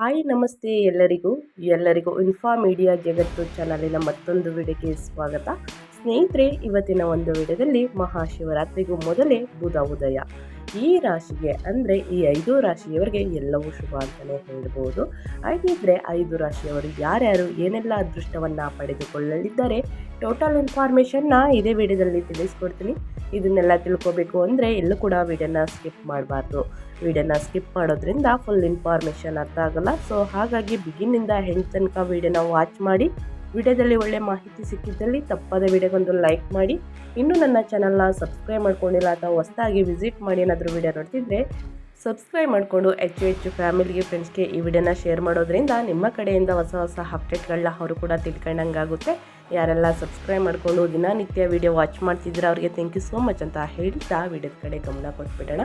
Hi, ನಮಸ್ತೆ ಎಲ್ಲರಿಗೂ. ಎಲ್ಲರಿಗೂ ಇನ್ಫಾ ಮೀಡಿಯಾ ಜಗತ್ತು ಚಾನಲಿನ ಮತ್ತೊಂದು ವಿಡಿಯೋಗೆ ಸ್ವಾಗತ. ಸ್ನೇಹಿತರೆ, ಇವತ್ತಿನ ಒಂದು ವಿಡಿಯೋದಲ್ಲಿ ಮಹಾಶಿವರಾತ್ರಿಗೂ ಮೊದಲೇ ಬುಧ ಉದಯ. ಈ ರಾಶಿಗೆ ಅಂದರೆ ಈ ಐದು ರಾಶಿಯವರಿಗೆ ಎಲ್ಲವೂ ಶುಭ ಅಂತಲೇ ಹೇಳ್ಬೋದು. ಹಾಗಿದ್ರೆ ಐದು ರಾಶಿಯವರು ಯಾರ್ಯಾರು, ಏನೆಲ್ಲ ಅದೃಷ್ಟವನ್ನು ಪಡೆದುಕೊಳ್ಳಲಿದ್ದಾರೆ ಟೋಟಲ್ ಇನ್ಫಾರ್ಮೇಷನ್ನ ಇದೇ ವಿಡಿಯೋದಲ್ಲಿ ತಿಳಿಸ್ಕೊಡ್ತೀನಿ. ಇದನ್ನೆಲ್ಲ ತಿಳ್ಕೊಬೇಕು ಅಂದರೆ ಎಲ್ಲೂ ಕೂಡ ವಿಡಿಯೋನ ಸ್ಕಿಪ್ ಮಾಡಬಾರ್ದು. ವಿಡಿಯೋನ ಸ್ಕಿಪ್ ಮಾಡೋದ್ರಿಂದ ಫುಲ್ ಇನ್ಫಾರ್ಮೇಷನ್ ಅರ್ಥ ಆಗಲ್ಲ. ಸೊ ಹಾಗಾಗಿ ಬಿಗಿನಿಂದ ಹೆಣ್ಣು ತನಕ ವಿಡಿಯೋನ ವಾಚ್ ಮಾಡಿ. ವಿಡಿಯೋದಲ್ಲಿ ಒಳ್ಳೆ ಮಾಹಿತಿ ಸಿಕ್ಕಿದ್ದಲ್ಲಿ ತಪ್ಪಾದ ವಿಡಿಯೋಗೊಂದು ಲೈಕ್ ಮಾಡಿ. ಇನ್ನೂ ನನ್ನ ಚಾನಲ್ನ ಸಬ್ಸ್ಕ್ರೈಬ್ ಮಾಡ್ಕೊಂಡಿಲ್ಲ ಅಥವಾ ಹೊಸದಾಗಿ ವಿಸಿಟ್ ಮಾಡಿ ಏನಾದರೂ ವಿಡಿಯೋ ನೋಡ್ತಿದ್ರೆ ಸಬ್ಸ್ಕ್ರೈಬ್ ಮಾಡಿಕೊಂಡು ಹೆಚ್ಚು ಹೆಚ್ಚು ಫ್ಯಾಮಿಲಿಗೆ ಫ್ರೆಂಡ್ಸ್ಗೆ ಈ ವಿಡಿಯೋನ ಶೇರ್ ಮಾಡೋದ್ರಿಂದ ನಿಮ್ಮ ಕಡೆಯಿಂದ ಹೊಸ ಹೊಸ ಅಪ್ಡೇಟ್ಗಳನ್ನ ಅವರು ಕೂಡ ತಿಳ್ಕೊಂಡಂಗಾಗುತ್ತೆ ಯಾರೆಲ್ಲ ಸಬ್ಸ್ಕ್ರೈಬ್ ಮಾಡಿಕೊಂಡು ದಿನನಿತ್ಯ ವಿಡಿಯೋ ವಾಚ್ ಮಾಡ್ತಿದ್ರೆ ಅವರಿಗೆ ಥ್ಯಾಂಕ್ ಯು ಸೋ ಮಚ್ ಅಂತ ಹೇಳ್ತಾ ವಿಡಿಯೋದ ಕಡೆ ಗಮನ ಕೊಟ್ಬಿಡೋಣ.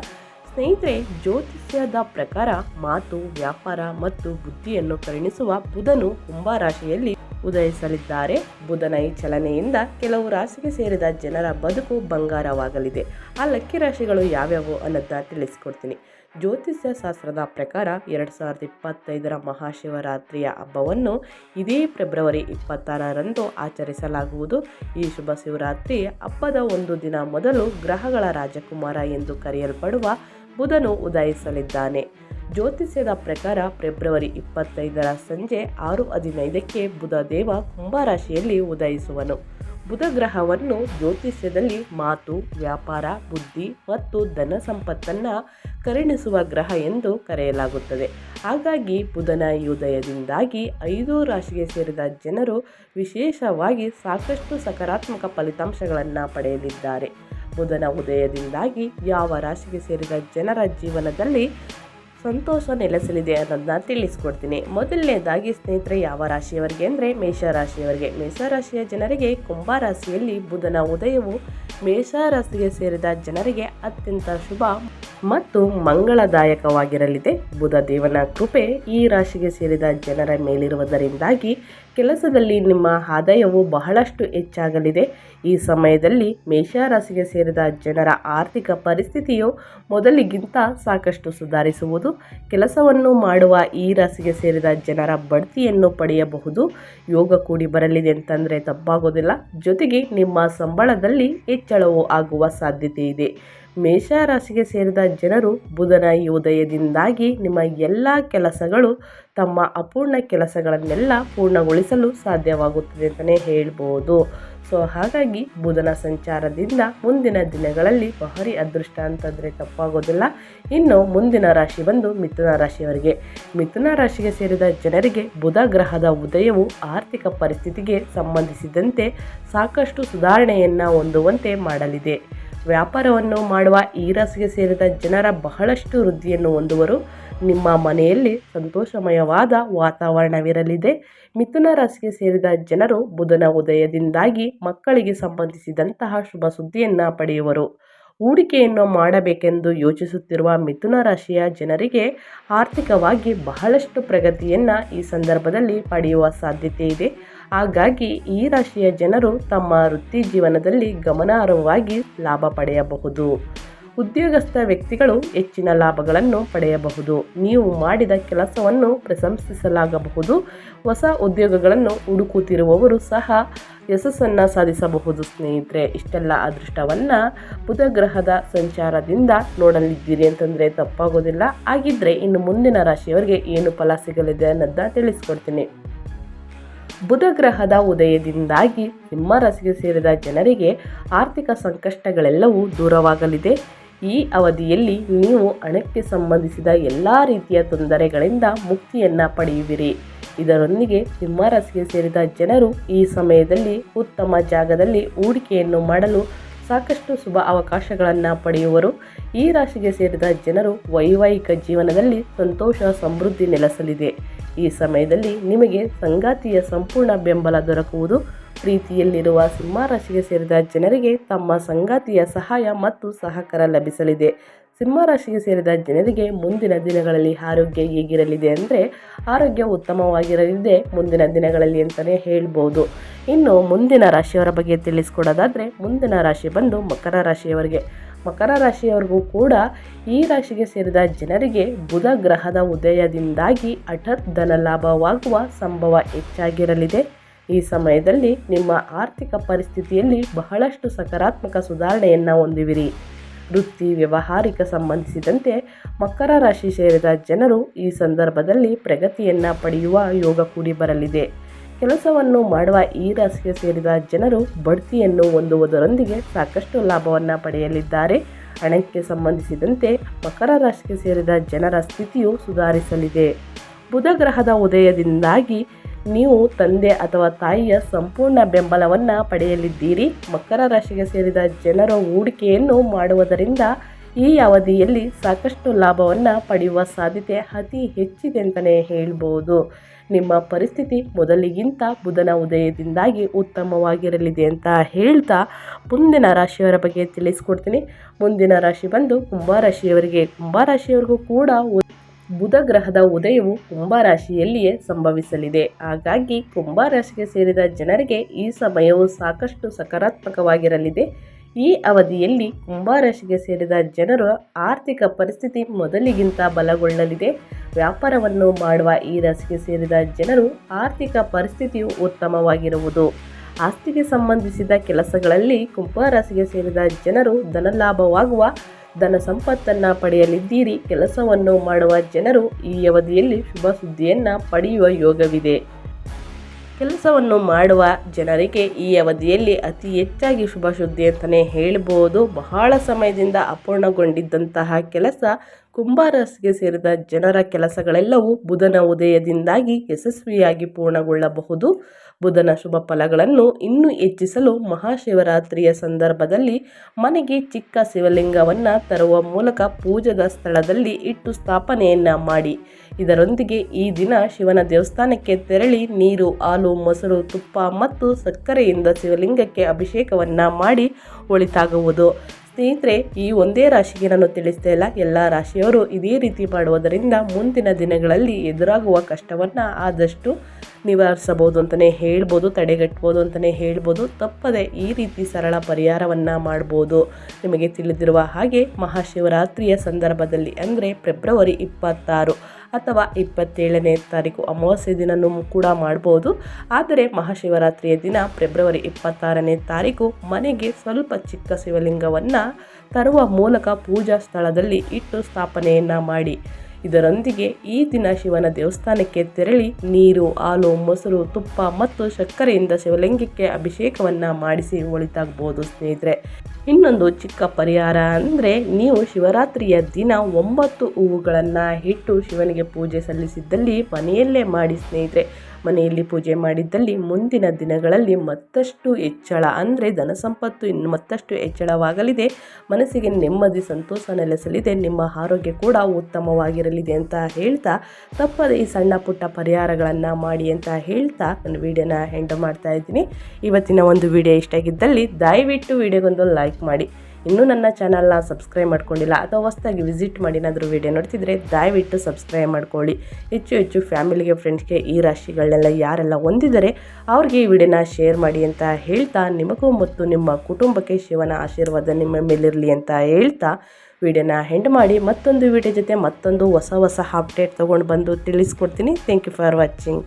ಸ್ನೇಹಿತರೆ, ಜ್ಯೋತಿಷ್ಯದ ಪ್ರಕಾರ ಮಾತು, ವ್ಯಾಪಾರ ಮತ್ತು ಬುದ್ಧಿಯನ್ನು ಪರಿಣಿಸುವ ಬುಧನು ಕುಂಭರಾಶಿಯಲ್ಲಿ ಉದಯಿಸಲಿದ್ದಾರೆ. ಬುಧನ ಈ ಚಲನೆಯಿಂದ ಕೆಲವು ರಾಶಿಗೆ ಸೇರಿದ ಜನರ ಬದುಕು ಬಂಗಾರವಾಗಲಿದೆ. ಆ ಲಕ್ಕಿ ರಾಶಿಗಳು ಯಾವ್ಯಾವು ಅನ್ನೋದನ್ನ ತಿಳಿಸ್ಕೊಡ್ತೀನಿ. ಜ್ಯೋತಿಷ್ಯ ಶಾಸ್ತ್ರದ ಪ್ರಕಾರ ಎರಡು ಸಾವಿರದ ಇಪ್ಪತ್ತೈದರ ಮಹಾಶಿವರಾತ್ರಿಯ ಹಬ್ಬವನ್ನು ಇದೇ ಫೆಬ್ರವರಿ ಇಪ್ಪತ್ತಾರರಂದು ಆಚರಿಸಲಾಗುವುದು. ಈ ಶುಭ ಶಿವರಾತ್ರಿ ಹಬ್ಬದ ಒಂದು ದಿನ ಮೊದಲು ಗ್ರಹಗಳ ರಾಜಕುಮಾರ ಎಂದು ಕರೆಯಲ್ಪಡುವ ಬುಧನು ಉದಯಿಸಲಿದ್ದಾನೆ. ಜ್ಯೋತಿಷ್ಯದ ಪ್ರಕಾರ ಫೆಬ್ರವರಿ ಇಪ್ಪತ್ತೈದರ ಸಂಜೆ ಆರು ಹದಿನೈದಕ್ಕೆ ಬುಧ ದೇವ ಕುಂಭರಾಶಿಯಲ್ಲಿ ಉದಯಿಸುವನು. ಬುಧ ಗ್ರಹವನ್ನು ಜ್ಯೋತಿಷ್ಯದಲ್ಲಿ ಮಾತು, ವ್ಯಾಪಾರ, ಬುದ್ಧಿ ಮತ್ತು ಧನ ಸಂಪತ್ತನ್ನು ಕರುಣಿಸುವ ಗ್ರಹ ಎಂದು ಕರೆಯಲಾಗುತ್ತದೆ. ಹಾಗಾಗಿ ಬುಧನ ಉದಯದಿಂದಾಗಿ ಐದು ರಾಶಿಗೆ ಸೇರಿದ ಜನರು ವಿಶೇಷವಾಗಿ ಸಾಕಷ್ಟು ಸಕಾರಾತ್ಮಕ ಫಲಿತಾಂಶಗಳನ್ನು ಪಡೆಯಲಿದ್ದಾರೆ. ಬುಧನ ಉದಯದಿಂದಾಗಿ ಯಾವ ರಾಶಿಗೆ ಸೇರಿದ ಜನರ ಜೀವನದಲ್ಲಿ ಸಂತೋಷ ನೆಲೆಸಲಿದೆ ಅನ್ನೋದನ್ನ ತಿಳಿಸ್ಕೊಡ್ತೀನಿ. ಮೊದಲನೇದಾಗಿ ಸ್ನೇಹಿತರೆ, ಯಾವ ರಾಶಿಯವರಿಗೆ ಅಂದರೆ ಮೇಷರಾಶಿಯವರಿಗೆ ಮೇಷರಾಶಿಯ ಜನರಿಗೆ ಕುಂಭ ರಾಶಿಯಲ್ಲಿ ಬುಧನ ಉದಯವು ಮೇಷರಾಶಿಗೆ ಸೇರಿದ ಜನರಿಗೆ ಅತ್ಯಂತ ಶುಭ ಮತ್ತು ಮಂಗಳದಾಯಕವಾಗಿರಲಿದೆ. ಬುಧ ದೇವನ ಕೃಪೆ ಈ ರಾಶಿಗೆ ಸೇರಿದ ಜನರ ಮೇಲಿರುವುದರಿಂದಾಗಿ ಕೆಲಸದಲ್ಲಿ ನಿಮ್ಮ ಆದಾಯವು ಬಹಳಷ್ಟು ಹೆಚ್ಚಾಗಲಿದೆ. ಈ ಸಮಯದಲ್ಲಿ ಮೇಷರಾಶಿಗೆ ಸೇರಿದ ಜನರ ಆರ್ಥಿಕ ಪರಿಸ್ಥಿತಿಯು ಮೊದಲಿಗಿಂತ ಸಾಕಷ್ಟು ಸುಧಾರಿಸುವುದು. ಕೆಲಸವನ್ನು ಮಾಡುವ ಈ ರಾಶಿಗೆ ಸೇರಿದ ಜನರ ಬಡ್ತಿಯನ್ನು ಪಡೆಯಬಹುದು. ಯೋಗ ಕೂಡಿ ಬರಲಿದೆ ಅಂತಂದರೆ ತಪ್ಪಾಗೋದಿಲ್ಲ. ಜೊತೆಗೆ ನಿಮ್ಮ ಸಂಬಳದಲ್ಲಿ ಹೆಚ್ಚಳವು ಆಗುವ ಸಾಧ್ಯತೆ ಇದೆ. ಮೇಷರಾಶಿಗೆ ಸೇರಿದ ಜನರು ಬುಧನ ಈ ಉದಯದಿಂದಾಗಿ ನಿಮ್ಮ ಎಲ್ಲ ಕೆಲಸಗಳು ತಮ್ಮ ಅಪೂರ್ಣ ಕೆಲಸಗಳನ್ನೆಲ್ಲ ಪೂರ್ಣಗೊಳಿಸಲು ಸಾಧ್ಯವಾಗುತ್ತದೆ ಅಂತಲೇ ಹೇಳ್ಬೋದು. ಸೊ, ಹಾಗಾಗಿ ಬುಧನ ಸಂಚಾರದಿಂದ ಮುಂದಿನ ದಿನಗಳಲ್ಲಿ ಭಾರಿ ಅದೃಷ್ಟ ಅಂತಂದರೆ ತಪ್ಪಾಗೋದಿಲ್ಲ. ಇನ್ನು ಮುಂದಿನ ರಾಶಿ ಬಂದು ಮಿಥುನ ರಾಶಿಯವರಿಗೆ. ಮಿಥುನ ರಾಶಿಗೆ ಸೇರಿದ ಜನರಿಗೆ ಬುಧ ಗ್ರಹದ ಉದಯವು ಆರ್ಥಿಕ ಪರಿಸ್ಥಿತಿಗೆ ಸಂಬಂಧಿಸಿದಂತೆ ಸಾಕಷ್ಟು ಸುಧಾರಣೆಯನ್ನು ಹೊಂದುವಂತೆ ಮಾಡಲಿದೆ. ವ್ಯಾಪಾರವನ್ನು ಮಾಡುವ ಈ ಸೇರಿದ ಜನರ ಬಹಳಷ್ಟು ವೃದ್ಧಿಯನ್ನು ಹೊಂದುವರು. ನಿಮ್ಮ ಮನೆಯಲ್ಲಿ ಸಂತೋಷಮಯವಾದ ವಾತಾವರಣವಿರಲಿದೆ. ಮಿಥುನ ರಾಶಿಗೆ ಸೇರಿದ ಜನರು ಬುಧನ ಉದಯದಿಂದಾಗಿ ಮಕ್ಕಳಿಗೆ ಸಂಬಂಧಿಸಿದಂತಹ ಶುಭ ಸುದ್ದಿಯನ್ನು ಪಡೆಯುವರು. ಹೂಡಿಕೆಯನ್ನು ಮಾಡಬೇಕೆಂದು ಯೋಚಿಸುತ್ತಿರುವ ಮಿಥುನ ರಾಶಿಯ ಜನರಿಗೆ ಆರ್ಥಿಕವಾಗಿ ಬಹಳಷ್ಟು ಪ್ರಗತಿಯನ್ನು ಈ ಸಂದರ್ಭದಲ್ಲಿ ಪಡೆಯುವ ಸಾಧ್ಯತೆ ಇದೆ. ಹಾಗಾಗಿ ಈ ರಾಶಿಯ ಜನರು ತಮ್ಮ ವೃತ್ತಿ ಜೀವನದಲ್ಲಿ ಗಮನಾರ್ಹವಾಗಿ ಲಾಭ ಪಡೆಯಬಹುದು. ಉದ್ಯೋಗಸ್ಥ ವ್ಯಕ್ತಿಗಳು ಹೆಚ್ಚಿನ ಲಾಭಗಳನ್ನು ಪಡೆಯಬಹುದು. ನೀವು ಮಾಡಿದ ಕೆಲಸವನ್ನು ಪ್ರಶಂಸಿಸಲಾಗಬಹುದು. ಹೊಸ ಉದ್ಯೋಗಗಳನ್ನು ಹುಡುಕುತ್ತಿರುವವರು ಸಹ ಯಶಸ್ಸನ್ನು ಸಾಧಿಸಬಹುದು ಸ್ನೇಹಿತರೆ. ಇಷ್ಟೆಲ್ಲ ಅದೃಷ್ಟವನ್ನು ಬುಧ ಗ್ರಹದ ಸಂಚಾರದಿಂದ ನೋಡಲಿದ್ದೀರಿ ಅಂತಂದರೆ ತಪ್ಪಾಗೋದಿಲ್ಲ. ಹಾಗಿದ್ದರೆ ಇನ್ನು ಮುಂದಿನ ರಾಶಿಯವರಿಗೆ ಏನು ಫಲ ಸಿಗಲಿದೆ ಅನ್ನೋದನ್ನ ತಿಳಿಸ್ಕೊಡ್ತೀನಿ. ಬುಧ ಗ್ರಹದ ಉದಯದಿಂದಾಗಿ ಸಿಂಹರಾಶಿಗೆ ಸೇರಿದ ಜನರಿಗೆ ಆರ್ಥಿಕ ಸಂಕಷ್ಟಗಳೆಲ್ಲವೂ ದೂರವಾಗಲಿದೆ. ಈ ಅವಧಿಯಲ್ಲಿ ನೀವು ಹಣಕ್ಕೆ ಸಂಬಂಧಿಸಿದ ಎಲ್ಲ ರೀತಿಯ ತೊಂದರೆಗಳಿಂದ ಮುಕ್ತಿಯನ್ನು ಪಡೆಯುವಿರಿ. ಇದರೊಂದಿಗೆ ಸಿಂಹರಾಶಿಗೆ ಸೇರಿದ ಜನರು ಈ ಸಮಯದಲ್ಲಿ ಉತ್ತಮ ಜಾಗದಲ್ಲಿ ಹೂಡಿಕೆಯನ್ನು ಮಾಡಲು ಸಾಕಷ್ಟು ಶುಭ ಅವಕಾಶಗಳನ್ನು ಪಡೆಯುವರು. ಈ ರಾಶಿಗೆ ಸೇರಿದ ಜನರು ವೈವಾಹಿಕ ಜೀವನದಲ್ಲಿ ಸಂತೋಷ, ಸಮೃದ್ಧಿ ನೆಲೆಸಲಿದೆ. ಈ ಸಮಯದಲ್ಲಿ ನಿಮಗೆ ಸಂಗಾತಿಯ ಸಂಪೂರ್ಣ ಬೆಂಬಲ ದೊರಕುವುದು. ಪ್ರೀತಿಯಲ್ಲಿರುವ ಸಿಂಹರಾಶಿಗೆ ಸೇರಿದ ಜನರಿಗೆ ತಮ್ಮ ಸಂಗಾತಿಯ ಸಹಾಯ ಮತ್ತು ಸಹಕಾರ ಲಭಿಸಲಿದೆ. ಸಿಂಹರಾಶಿಗೆ ಸೇರಿದ ಜನರಿಗೆ ಮುಂದಿನ ದಿನಗಳಲ್ಲಿ ಆರೋಗ್ಯ ಹೇಗಿರಲಿದೆ ಅಂದರೆ ಆರೋಗ್ಯ ಉತ್ತಮವಾಗಿರಲಿದೆ ಮುಂದಿನ ದಿನಗಳಲ್ಲಿ ಅಂತಲೇ ಹೇಳ್ಬೋದು. ಇನ್ನು ಮುಂದಿನ ರಾಶಿಯವರ ಬಗ್ಗೆ ತಿಳಿಸ್ಕೊಡೋದಾದರೆ ಮುಂದಿನ ರಾಶಿ ಬಂದು ಮಕರ ರಾಶಿಯವರಿಗೆ. ಮಕರ ರಾಶಿಯವರಿಗೂ ಕೂಡ ಈ ರಾಶಿಗೆ ಸೇರಿದ ಜನರಿಗೆ ಬುಧ ಗ್ರಹದ ಉದಯದಿಂದಾಗಿ ಹಠತ್ ಧನ ಲಾಭವಾಗುವ ಸಂಭವ ಹೆಚ್ಚಾಗಿರಲಿದೆ. ಈ ಸಮಯದಲ್ಲಿ ನಿಮ್ಮ ಆರ್ಥಿಕ ಪರಿಸ್ಥಿತಿಯಲ್ಲಿ ಬಹಳಷ್ಟು ಸಕಾರಾತ್ಮಕ ಸುಧಾರಣೆಯನ್ನು ಹೊಂದಿವಿರಿ. ವೃತ್ತಿ ವ್ಯವಹಾರಿಕ ಸಂಬಂಧಿಸಿದಂತೆ ಮಕರ ರಾಶಿ ಸೇರಿದ ಜನರು ಈ ಸಂದರ್ಭದಲ್ಲಿ ಪ್ರಗತಿಯನ್ನು ಪಡೆಯುವ ಯೋಗ ಕೂಡಿ ಬರಲಿದೆ. ಕೆಲಸವನ್ನು ಮಾಡುವ ಈ ರಾಶಿಗೆ ಸೇರಿದ ಜನರು ಬಡ್ತಿಯನ್ನು ಹೊಂದುವುದರೊಂದಿಗೆ ಸಾಕಷ್ಟು ಲಾಭವನ್ನು ಪಡೆಯಲಿದ್ದಾರೆ. ಹಣಕ್ಕೆ ಸಂಬಂಧಿಸಿದಂತೆ ಮಕರ ರಾಶಿಗೆ ಸೇರಿದ ಜನರ ಸ್ಥಿತಿಯು ಸುಧಾರಿಸಲಿದೆ. ಬುಧ ಗ್ರಹದ ಉದಯದಿಂದಾಗಿ ನೀವು ತಂದೆ ಅಥವಾ ತಾಯಿಯ ಸಂಪೂರ್ಣ ಬೆಂಬಲವನ್ನು ಪಡೆಯಲಿದ್ದೀರಿ. ಮಕರ ರಾಶಿಗೆ ಸೇರಿದ ಜನರ ಹೂಡಿಕೆಯನ್ನು ಮಾಡುವುದರಿಂದ ಈ ಅವಧಿಯಲ್ಲಿ ಸಾಕಷ್ಟು ಲಾಭವನ್ನು ಪಡೆಯುವ ಸಾಧ್ಯತೆ ಅತಿ ಹೆಚ್ಚಿದೆ ಅಂತಲೇ ಹೇಳ್ಬೋದು. ನಿಮ್ಮ ಪರಿಸ್ಥಿತಿ ಮೊದಲಿಗಿಂತ ಬುಧನ ಉದಯದಿಂದಾಗಿ ಉತ್ತಮವಾಗಿರಲಿದೆ ಅಂತ ಹೇಳ್ತಾ ಮುಂದಿನ ರಾಶಿಯವರ ಬಗ್ಗೆ ತಿಳಿಸ್ಕೊಡ್ತೀನಿ. ಮುಂದಿನ ರಾಶಿ ಬಂದು ಕುಂಭರಾಶಿಯವರಿಗೆ. ಕುಂಭರಾಶಿಯವರಿಗೂ ಕೂಡ ಬುಧ ಗ್ರಹದ ಉದಯವು ಕುಂಭರಾಶಿಯಲ್ಲಿಯೇ ಸಂಭವಿಸಲಿದೆ. ಹಾಗಾಗಿ ಕುಂಭರಾಶಿಗೆ ಸೇರಿದ ಜನರಿಗೆ ಈ ಸಮಯವು ಸಾಕಷ್ಟು ಸಕಾರಾತ್ಮಕವಾಗಿರಲಿದೆ. ಈ ಅವಧಿಯಲ್ಲಿ ಕುಂಭರಾಶಿಗೆ ಸೇರಿದ ಜನರ ಆರ್ಥಿಕ ಪರಿಸ್ಥಿತಿ ಮೊದಲಿಗಿಂತ ಬಲಗೊಳ್ಳಲಿದೆ. ವ್ಯಾಪಾರವನ್ನು ಮಾಡುವ ಈ ರಾಶಿಗೆ ಸೇರಿದ ಜನರು ಆರ್ಥಿಕ ಪರಿಸ್ಥಿತಿಯು ಉತ್ತಮವಾಗಿರುವುದು. ಆಸ್ತಿಗೆ ಸಂಬಂಧಿಸಿದ ಕೆಲಸಗಳಲ್ಲಿ ಕುಂಭರಾಶಿಗೆ ಸೇರಿದ ಜನರು ಧನಲಾಭವಾಗುವ, ಧನ ಸಂಪತ್ತನ್ನು ಪಡೆಯಲಿದ್ದೀರಿ. ಕೆಲಸವನ್ನು ಮಾಡುವ ಜನರು ಈ ಅವಧಿಯಲ್ಲಿ ಶುಭ ಸುದ್ದಿಯನ್ನು ಪಡೆಯುವ ಯೋಗವಿದೆ. ಕೆಲಸವನ್ನು ಮಾಡುವ ಜನರಿಗೆ ಈ ಅವಧಿಯಲ್ಲಿ ಅತಿ ಹೆಚ್ಚಾಗಿ ಶುಭ ಸುದ್ದಿ ಅಂತಲೇ ಹೇಳ್ಬೋದು. ಬಹಳ ಸಮಯದಿಂದ ಅಪೂರ್ಣಗೊಂಡಿದ್ದಂತಹ ಕೆಲಸ ಕುಂಭಾರಸ್ಗೆ ಸೇರಿದ ಜನರ ಕೆಲಸಗಳೆಲ್ಲವೂ ಬುಧನ ಉದಯದಿಂದಾಗಿ ಯಶಸ್ವಿಯಾಗಿ ಪೂರ್ಣಗೊಳ್ಳಬಹುದು. ಬುಧನ ಶುಭ ಫಲಗಳನ್ನು ಇನ್ನೂ ಹೆಚ್ಚಿಸಲು ಮಹಾಶಿವರಾತ್ರಿಯ ಸಂದರ್ಭದಲ್ಲಿ ಮನೆಗೆ ಚಿಕ್ಕ ಶಿವಲಿಂಗವನ್ನು ತರುವ ಮೂಲಕ ಪೂಜದ ಸ್ಥಳದಲ್ಲಿ ಇಟ್ಟು ಸ್ಥಾಪನೆಯನ್ನು ಮಾಡಿ. ಇದರೊಂದಿಗೆ ಈ ದಿನ ಶಿವನ ದೇವಸ್ಥಾನಕ್ಕೆ ತೆರಳಿ ನೀರು, ಹಾಲು, ಮೊಸರು, ತುಪ್ಪ ಮತ್ತು ಸಕ್ಕರೆಯಿಂದ ಶಿವಲಿಂಗಕ್ಕೆ ಅಭಿಷೇಕವನ್ನು ಮಾಡಿ ಒಳಿತಾಗುವುದು. ಸ್ನೇಹಿತರೆ, ಈ ಒಂದೇ ರಾಶಿಗೆ ನಾನು ತಿಳಿಸ್ತಾ ಇಲ್ಲ. ಎಲ್ಲ ರಾಶಿಯವರು ಇದೇ ರೀತಿ ಮಾಡುವುದರಿಂದ ಮುಂದಿನ ದಿನಗಳಲ್ಲಿ ಎದುರಾಗುವ ಕಷ್ಟವನ್ನು ಆದಷ್ಟು ನಿವಾರಿಸಬಹುದು ಅಂತಲೇ ಹೇಳ್ಬೋದು, ತಡೆಗಟ್ಬೋದು ಅಂತಲೇ ಹೇಳ್ಬೋದು. ತಪ್ಪದೆ ಈ ರೀತಿ ಸರಳ ಪರಿಹಾರವನ್ನು ಮಾಡ್ಬೋದು. ನಿಮಗೆ ತಿಳಿದಿರುವ ಹಾಗೆ ಮಹಾಶಿವರಾತ್ರಿಯ ಸಂದರ್ಭದಲ್ಲಿ ಅಂದರೆ ಫೆಬ್ರವರಿ ಇಪ್ಪತ್ತಾರು. ಅಥವಾ ಇಪ್ಪತ್ತೇಳನೇ ತಾರೀಕು ಅಮಾವಾಸ್ಯೆ ದಿನನೂ ಕೂಡ ಮಾಡ್ಬೋದು. ಆದರೆ ಮಹಾಶಿವರಾತ್ರಿಯ ದಿನ ಫೆಬ್ರವರಿ ಇಪ್ಪತ್ತಾರನೇ ತಾರೀಕು ಮನೆಗೆ ಸ್ವಲ್ಪ ಚಿಕ್ಕ ಶಿವಲಿಂಗವನ್ನು ತರುವ ಮೂಲಕ ಪೂಜಾ ಸ್ಥಳದಲ್ಲಿ ಇಟ್ಟು ಸ್ಥಾಪನೆಯನ್ನು ಮಾಡಿ. ಇದರೊಂದಿಗೆ ಈ ದಿನ ಶಿವನ ದೇವಸ್ಥಾನಕ್ಕೆ ತೆರಳಿ ನೀರು, ಹಾಲು, ಮೊಸರು, ತುಪ್ಪ ಮತ್ತು ಸಕ್ಕರೆಯಿಂದ ಶಿವಲಿಂಗಕ್ಕೆ ಅಭಿಷೇಕವನ್ನು ಮಾಡಿಸಿ ಒಳಿತಾಗ್ಬೋದು ಸ್ನೇಹಿತರೆ. ಇನ್ನೊಂದು ಚಿಕ್ಕ ಪರಿಹಾರ ಅಂದರೆ ನೀವು ಶಿವರಾತ್ರಿಯ ದಿನ ಒಂಬತ್ತು ಹೂವುಗಳನ್ನು ಇಟ್ಟು ಶಿವನಿಗೆ ಪೂಜೆ ಸಲ್ಲಿಸಿದ್ದಲ್ಲಿ ಮನೆಯಲ್ಲೇ ಮಾಡಿ ಸ್ನೇಹಿತರೆ. ಮನೆಯಲ್ಲಿ ಪೂಜೆ ಮಾಡಿದ್ದಲ್ಲಿ ಮುಂದಿನ ದಿನಗಳಲ್ಲಿ ಮತ್ತಷ್ಟು ಹೆಚ್ಚಳ, ಅಂದರೆ ಧನ ಸಂಪತ್ತು ಇನ್ನು ಮತ್ತಷ್ಟು ಹೆಚ್ಚಳವಾಗಲಿದೆ. ಮನಸ್ಸಿಗೆ ನೆಮ್ಮದಿ, ಸಂತೋಷ ನೆಲೆಸಲಿದೆ. ನಿಮ್ಮ ಆರೋಗ್ಯ ಕೂಡ ಉತ್ತಮವಾಗಿರಲಿದೆ ಅಂತ ಹೇಳ್ತಾ, ತಪ್ಪದೆ ಈ ಸಣ್ಣ ಪುಟ್ಟ ಪರಿಹಾರಗಳನ್ನು ಮಾಡಿ ಅಂತ ಹೇಳ್ತಾ ನಾನು ವಿಡಿಯೋನ ಹೆಂಡ್ ಮಾಡ್ತಾ ಇದ್ದೀನಿ. ಇವತ್ತಿನ ಒಂದು ವಿಡಿಯೋ ಇಷ್ಟ ಆಗಿದ್ದಲ್ಲಿ ದಯವಿಟ್ಟು ವಿಡಿಯೋಗೊಂದು ಲೈಕ್ ಮಾಡಿ. ಇನ್ನೂ ನನ್ನ ಚಾನಲ್ನ ಸಬ್ಸ್ಕ್ರೈಬ್ ಮಾಡ್ಕೊಂಡಿಲ್ಲ ಅಥವಾ ಹೊಸದಾಗಿ ವಿಸಿಟ್ ಮಾಡಿ ಏನಾದರೂ ವಿಡಿಯೋ ನೋಡ್ತಿದ್ರೆ ದಯವಿಟ್ಟು ಸಬ್ಸ್ಕ್ರೈಬ್ ಮಾಡ್ಕೊಳ್ಳಿ. ಹೆಚ್ಚು ಹೆಚ್ಚು ಫ್ಯಾಮಿಲಿಗೆ ಫ್ರೆಂಡ್ಸ್ಗೆ ಈ ರಾಶಿಗಳನ್ನೆಲ್ಲ ಯಾರೆಲ್ಲ ಹೊಂದಿದರೆ ಅವ್ರಿಗೆ ಈ ವಿಡಿಯೋನ ಶೇರ್ ಮಾಡಿ ಅಂತ ಹೇಳ್ತಾ, ನಿಮಗೂ ಮತ್ತು ನಿಮ್ಮ ಕುಟುಂಬಕ್ಕೆ ಶಿವನ ಆಶೀರ್ವಾದ ನಿಮ್ಮ ಮೇಲಿರಲಿ ಅಂತ ಹೇಳ್ತಾ ವಿಡಿಯೋನ ಹೆಂಡ್ ಮಾಡಿ. ಮತ್ತೊಂದು ವಿಡಿಯೋ ಜೊತೆ ಮತ್ತೊಂದು ಹೊಸ ಹೊಸ ಅಪ್ಡೇಟ್ ತೊಗೊಂಡು ಬಂದು ತಿಳಿಸ್ಕೊಡ್ತೀನಿ. Thank you for watching